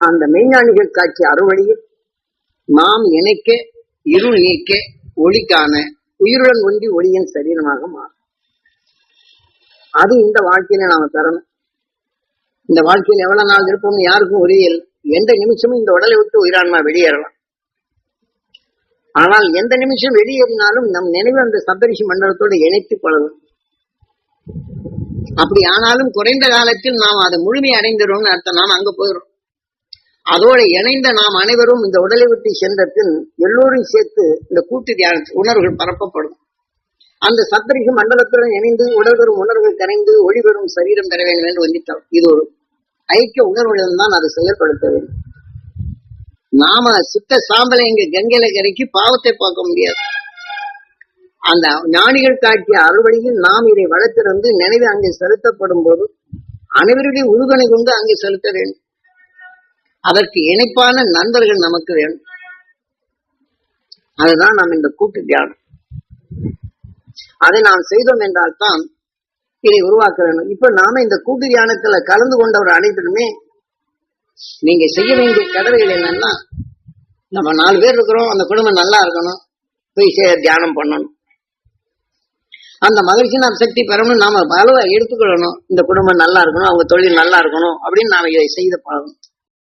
அந்த மெய்ஞானிகள் காட்சி அறுவழியில் நாம் இணைக்க இருள் நீக்க ஒளிக்கான உயிருடன் ஒன்றி ஒளியின் சரீரமாக மாறும். அது இந்த வாழ்க்கையில நாம பெறணும். இந்த வாழ்க்கையில் எவ்வளவு நாள் இருப்போம்னு யாருக்கும் உரியல் எந்த நிமிஷமும் இந்த உடலை விட்டு உயிரான்மா வெளியேறலாம். ஆனால் எந்த நிமிஷம் வெளியேறினாலும் நம் நினைவு அந்த சப்தரிஷி மண்டலத்தோடு இணைத்துக் கொள்ளணும் அப்படி ஆனாலும் குறைந்த காலத்தில் நாம் அதை முழுமை அடைந்துடும் அர்த்தம். நாம் அங்க போயிடும் அதோடு இணைந்த நாம் அனைவரும் இந்த உடலை விட்டு சென்ற பின் எல்லோரும் சேர்த்து இந்த கூட்டு தியான உணர்வுகள் பரப்பப்படும். அந்த சப்தரிஷி மண்டலத்துடன் இணைந்து உடல் பெறும் உணர்வுகள் கரைந்து ஒளி பெறும் சரீரம் பெற வேண்டும் என்று வந்துட்டோம். இது ஒரு ஐக்கிய உணர்வுடன் தான் அதை செயல்படுத்த வேண்டும். நாம சுத்த சாம்பலை இங்க கங்கையில கரைக்கு பாவத்தை பார்க்க முடியாது. அந்த ஞானிகள் காட்டிய அறுவடையில் நாம் இதை வளர்த்திருந்து நினைவு அங்கே செலுத்தப்படும் போது அனைவருடைய உறுதுணை கொண்டு அங்கே செலுத்த வேண்டும். அதற்கு இணைப்பான நண்பர்கள் நமக்கு வேணும். அதுதான் நாம் இந்த கூட்டு தியானம். அதை நாம் செய்தோம் என்றால் தான் இதை உருவாக்க வேண்டும். இப்ப நாம இந்த கூட்டு தியானத்துல கலந்து கொண்டவர் அனைத்திலுமே நீங்க செய்ய வேண்டிய கடமைகள் என்னன்னா நம்ம நாலு பேர் இருக்கிறோம் அந்த குடும்பம் நல்லா இருக்கணும் போய் சே- தியானம் பண்ணணும். அந்த மகிழ்ச்சி நாம் சக்தி பெறணும் நாம வலுவா எடுத்துக்கொள்ளணும். இந்த குடும்பம் நல்லா இருக்கணும் அவங்க தொழில் நல்லா இருக்கணும் அப்படின்னு நாம இதை செய்து பழகணும்.